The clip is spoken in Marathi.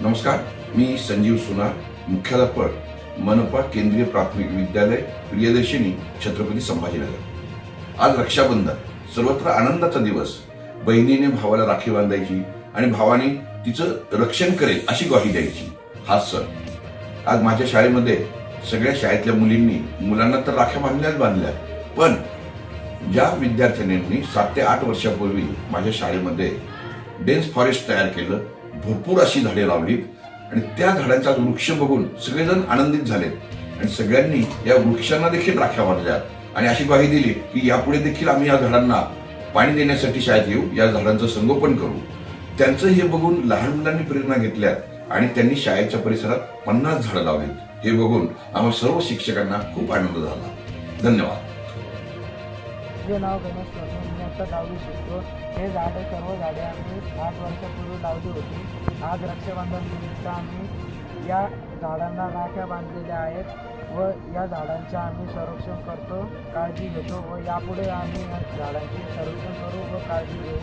नमस्कार मी संजीव सुनार मुख्याध्यापक मनपा केंद्रीय प्राथमिक विद्यालय प्रियदर्शिनी छत्रपती संभाजीनगर. आज रक्षाबंधन सर्वत्र आनंदाचा दिवस. बहिणीने भावाला राखी बांधायची आणि भावाने तिचं रक्षण करेल अशी ग्वाही द्यायची. हा सण. आज माझ्या शाळेमध्ये सगळ्या शाळेतल्या मुलींनी मुलांना तर राख्या बांधल्याच बांधल्या पण ज्या विद्यार्थिनींनी सात ते आठ वर्षापूर्वी माझ्या शाळेमध्ये डेन्स फॉरेस्ट तयार केलं भरपूर अशी झाडे लावलीत आणि त्या झाडांचा वृक्ष बघून सगळेजण आनंदित झालेत. आणि सगळ्यांनी या वृक्षांना देखील राख्या बांधल्या आणि अशी ग्वाही दिली की यापुढे देखील आम्ही या झाडांना पाणी देण्यासाठी शाळेत येऊ या झाडांचं संगोपन करू. त्यांचं हे बघून लहान मुलांनी प्रेरणा घेतल्या आणि त्यांनी शाळेच्या परिसरात पन्नास झाडं लावलीत. हे बघून आम्हा सर्व शिक्षकांना खूप आनंद झाला. धन्यवाद. माझे नाव गणेश प्रभू मी आता दहावी शिकतो. हे झाडे सर्व झाडे आम्ही आठ वर्षापूर्वी लावली होती. आज रक्षाबंधन निमित्त आम्ही या झाडांना राख्या बांधलेल्या आहेत व या झाडांचे आम्ही संरक्षण करतो काळजी घेतो व यापुढे आम्ही या झाडांचे संरक्षण करू व काळजी घेऊ.